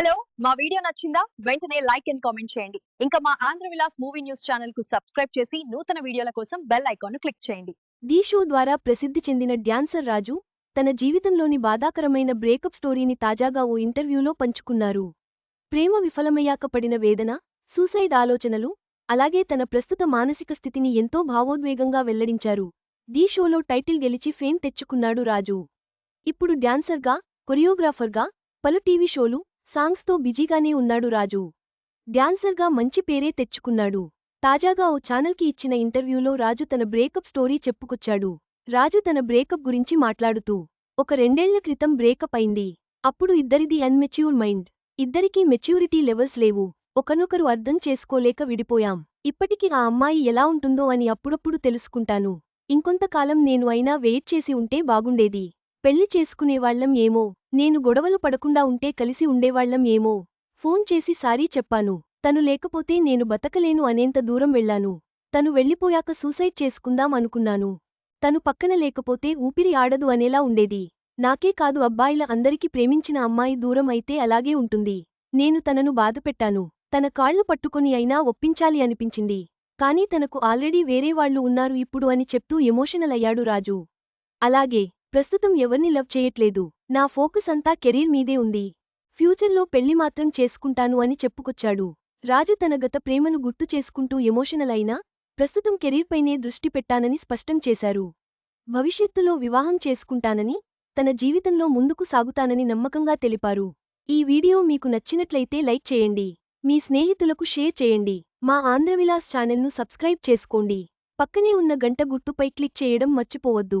Hello మా video నచ్చిందా? వెంటనే లైక్ అండ్ కామెంట్ చేయండి. ఇంకా మా ఆంధ్ర విలాస్ మూవీ న్యూస్ ఛానల్కు సబ్స్క్రైబ్ చేసి నూతన వీడియోల కోసం బెల్ ఐకాన్ క్లిక్ చేయండి. ఢీ షో ద్వారా ప్రసిద్ధి చెందిన డ్యాన్సర్ రాజు తన జీవితంలోని బాధాకరమైన బ్రేకప్ స్టోరీని తాజాగా ఓ ఇంటర్వ్యూలో పంచుకున్నారు. ప్రేమ విఫలమయ్యాక పడిన వేదన సూసైడ్ ఆలోచనలు అలాగే తన ప్రస్తుత మానసిక స్థితిని ఎంతో భావోద్వేగంగా వెల్లడించారు. ఢీ షోలో టైటిల్ గెలిచి ఫేమ్ తెచ్చుకున్నాడు రాజు. ఇప్పుడు డ్యాన్సర్గా కొరియోగ్రాఫర్గా పలు టీవీ షోలు సాంగ్స్తో బిజీగానే ఉన్నాడు రాజు. డ్యాన్సర్గా మంచి పేరే తెచ్చుకున్నాడు. తాజాగా ఓ ఛానల్కి ఇచ్చిన ఇంటర్వ్యూలో రాజు తన బ్రేకప్ స్టోరీ చెప్పుకొచ్చాడు. రాజు తన బ్రేకప్ గురించి మాట్లాడుతూ ఒక రెండేళ్ళ క్రితం బ్రేకప్ అయింది. అప్పుడు ఇద్దరిది అన్మెచ్యూర్ మైండ్. ఇద్దరికీ మెచ్యూరిటీ లెవెల్స్ లేవు. ఒకనొకరు అర్థం చేసుకోలేక విడిపోయాం. ఇప్పటికి ఆ అమ్మాయి ఎలా ఉంటుందో అని అప్పుడప్పుడు తెలుసుకుంటాను. ఇంకొంతకాలం నేను అయినా వెయిట్ చేసి ఉంటే బాగుండేది. పెళ్ళి చేసుకునేవాళ్ళం ఏమో నేను గొడవలు పడకుండా ఉంటే కలిసి ఉండేవాళ్ళం ఏమో. ఫోన్ చేసి సారీ చెప్పాను తను లేకపోతే నేను బతకలేను అనేంత దూరం వెళ్ళాను. తను వెళ్ళిపోయాక సూసైడ్ చేసుకుందాం అనుకున్నాను. తను పక్కన లేకపోతే ఊపిరి ఆడదు అనేలా ఉండేది. నాకే కాదు అబ్బాయిల అందరికి ప్రేమించిన అమ్మాయి దూరం అయితే అలాగే ఉంటుంది. నేను తనను బాధపెట్టాను. తన కాళ్ళు పట్టుకొని అయినా ఒప్పించాలి అనిపించింది. కానీ తనకు ఆల్రెడీ వేరేవాళ్ళు ఉన్నారు ఇప్పుడు అని చెప్తూ ఎమోషనల్ అయ్యాడు రాజు. అలాగే ప్రస్తుతం ఎవర్ని లవ్ చేయట్లేదు. నా ఫోకస్ అంతా కెరీర్ మీదే ఉంది. ఫ్యూచర్లో పెళ్ళి మాత్రం చేసుకుంటాను అని చెప్పుకొచ్చాడు. రాజు తన గత ప్రేమను గుర్తు చేసుకుంటూ ఎమోషనల్ అయినా ప్రస్తుతం కెరీర్పైనే దృష్టి పెట్టానని స్పష్టం చేశారు. భవిష్యత్తులో వివాహం చేసుకుంటానని తన జీవితంలో ముందుకు సాగుతానని నమ్మకంగా తెలిపారు. ఈ వీడియో మీకు నచ్చినట్లయితే లైక్ చేయండి. మీ స్నేహితులకు షేర్ చేయండి. మా ఆంధ్రవిలాస్ ఛానల్ను సబ్స్క్రైబ్ చేసుకోండి. పక్కనే ఉన్న గంట గుర్తుపై క్లిక్ చేయడం మర్చిపోవద్దు.